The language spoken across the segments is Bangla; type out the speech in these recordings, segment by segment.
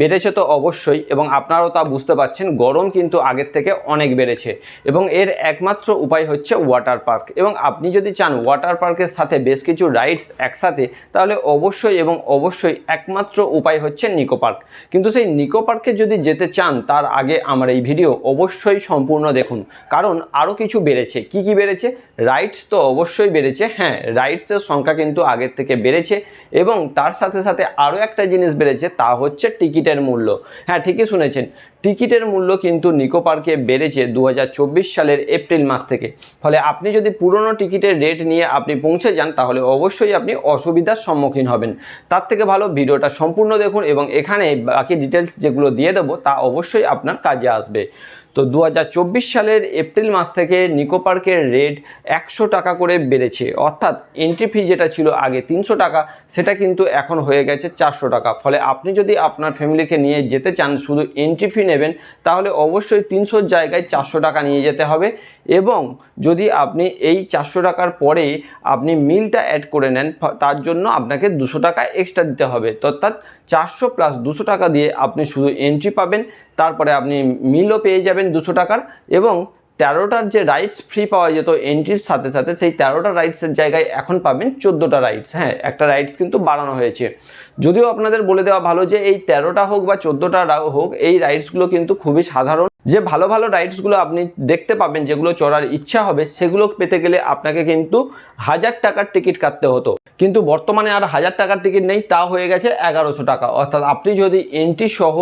বেড়েছে তো অবশ্যই এবং আপনারাও তা বুঝতে পারছেন, গরম কিন্তু আগের থেকে অনেক বেড়েছে এবং এর একমাত্র উপায় হচ্ছে ওয়াটার পার্ক এবং আপনি যদি চান ওয়াটার পার্কের সাথে বেশ কিছু রাইডস একসাথে, তাহলে অবশ্যই এবং অবশ্যই একমাত্র উপায় হচ্ছে নিকো পার্ক কিন্তু সেই নিকো পার্কে যদি যেতে চান, তার আগে আমার এই ভিডিও অবশ্যই সম্পূর্ণ দেখুন। কারণ আরও কিছু বেড়েছে। কি কি বেড়েছে? রাইডস তো অবশ্যই বেড়েছে। হ্যাঁ রাইডসের সংখ্যা কিন্তু আগের থেকে বেড়েছে এবং তার সাথে সাথে আরও একটা জিনিস বেড়েছে, তা হচ্ছে টিকিটের মূল্য। হ্যাঁ ঠিকই শুনেছেন। টিকিটের মূল্য কিন্তু নিকো পার্কে বেড়েছে দু হাজার চব্বিশ সালের এপ্রিল মাস থেকে। ফলে আপনি যদি পুরনো টিকিটের রেট নিয়ে আপনি পৌঁছে যান, তাহলে অবশ্যই আপনি অসুবিধার সম্মুখীন হবেন। তার থেকে ভালো ভিডিওটা সম্পূর্ণ দেখুন এবং এখানে বাকি ডিটেলস যেগুলো দিয়ে দেবো, তা অবশ্যই আপনার কাজে আসবে। তো দু হাজার চব্বিশ সালের এপ্রিল মাস থেকে নিকো পার্কের রেট একশো টাকা করে বেড়েছে। অর্থাৎ এন্ট্রি ফি যেটা ছিল আগে তিনশো টাকা, সেটা কিন্তু এখন হয়ে গেছে চারশো টাকা। ফলে আপনি যদি আপনার ফ্যামিলিকে নিয়ে যেতে চান, শুধু এন্ট্রি ফি নেবেন, তাহলে অবশ্যই তিনশোর জায়গায় চারশো টাকা নিয়ে যেতে হবে। এবং যদি আপনি এই চারশো টাকার পরে আপনি মিলটা অ্যাড করে নেন তার জন্য আপনাকে দুশো টাকা এক্সট্রা দিতে হবে। অর্থাৎ চারশো প্লাস দুশো টাকা দিয়ে আপনি শুধু এন্ট্রি পাবেন, তারপরে আপনি মিলও পেয়ে যাবেন দুশো টাকার। এবং তেরোটার যে রাইডস ফ্রি পাওয়া যেত এন্ট্রির সাথে সাথে, সেই তেরোটা রাইডসের জায়গায় এখন পাবেন চোদ্দোটা রাইডস হ্যাঁ একটা রাইডস কিন্তু বাড়ানো হয়েছে। যদিও আপনাদের বলে দেওয়া ভালো যে এই তেরোটা হোক বা চোদ্দোটা হোক, এই রাইডসগুলো কিন্তু খুবই সাধারণ। যে ভালো ভালো রাইডসগুলো আপনি দেখতে পাবেন, যেগুলো চড়ার ইচ্ছা হবে, সেগুলো পেতে গেলে আপনাকে কিন্তু হাজার টাকার টিকিট কাটতে হতো। কিন্তু বর্তমানে আর হাজার টাকার টিকিট নেই, তা হয়ে গেছে এগারোশো টাকা। অর্থাৎ আপনি যদি এন্ট্রি সহ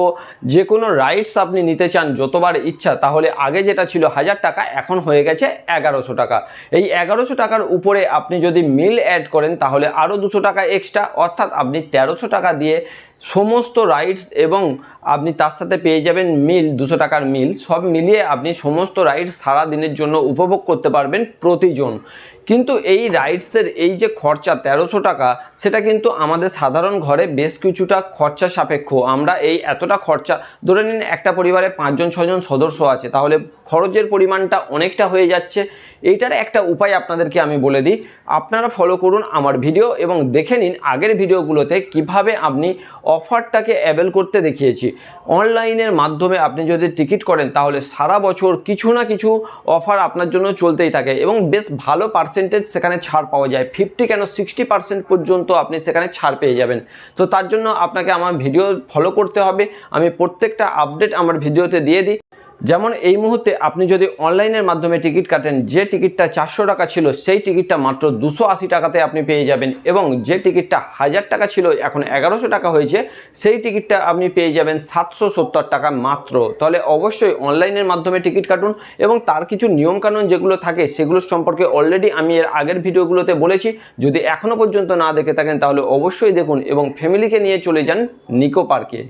যে কোনো রাইডস আপনি নিতে চান যতবার ইচ্ছা, তাহলে আগে যেটা ছিল হাজার টাকা, এখন হয়ে গেছে এগারোশো টাকা। এই এগারোশো টাকার উপরে আপনি যদি মিল অ্যাড করেন, তাহলে আরও দুশো টাকা এক্সট্রা অর্থাৎ আপনি তেরোশো টাকা দিয়ে সমস্ত রাইডস এবং আপনি তার সাথে পেয়ে যাবেন মিল, দুশো টাকার মিল, সব মিলিয়ে আপনি সমস্ত রাইডস সারা দিনের জন্য উপভোগ করতে পারবেন প্রতিজন। কিন্তু এই রাইডসের এই যে খরচা তেরোশো টাকা, সেটা কিন্তু আমাদের সাধারণ ঘরে বেশ কিছুটা খরচা সাপেক্ষ। আমরা এই এতটা খরচা, ধরে নিন একটা পরিবারে পাঁচজন ছজন সদস্য আছে, তাহলে খরচের পরিমাণটা অনেকটা হয়ে যাচ্ছে। এইটার একটা উপায় আপনাদেরকে আমি বলে দিই। আপনারা ফলো করুন আমার ভিডিও এবং দেখে নিন আগের ভিডিওগুলোতে কীভাবে আপনি অফারটাকে অ্যাভেল করতে দেখিয়েছি। অনলাইনের মাধ্যমে আপনি যদি টিকিট করেন, তাহলে সারা বছর কিছু না কিছু অফার আপনার জন্য চলতেই থাকে এবং বেশ ভালো পার্সেন্টেজ সেখানে ছাড় পাওয়া যায়। ফিফটি কেন সিক্সটি পার্সেন্ট পর্যন্ত আপনি সেখানে ছাড় পেয়ে যাবেন। তো তার জন্য আপনাকে আমার ভিডিও ফলো করতে হবে। আমি প্রত্যেকটা আপডেট আমার ভিডিওতে দিয়ে দিই। যেমন এই মুহূর্তে আপনি যদি অনলাইনের মাধ্যমে টিকিট কাটেন, যে টিকিটটা চারশো টাকা ছিল, সেই টিকিটটা মাত্র দুশো আশি টাকাতে আপনি পেয়ে যাবেন এবং যে টিকিটটা হাজার টাকা ছিল, এখন এগারোশো টাকা হয়েছে, সেই টিকিটটা আপনি পেয়ে যাবেন সাতশো সত্তর টাকা মাত্র। তাহলে অবশ্যই অনলাইনের মাধ্যমে টিকিট কাটুন এবং তার কিছু নিয়মকানুন যেগুলো থাকে, সেগুলো সম্পর্কে অলরেডি আমি এর আগের ভিডিওগুলোতে বলেছি। যদি এখনও পর্যন্ত না দেখে থাকেন, তাহলে অবশ্যই দেখুন এবং ফ্যামিলিকে নিয়ে চলে যান নিকো পার্কে।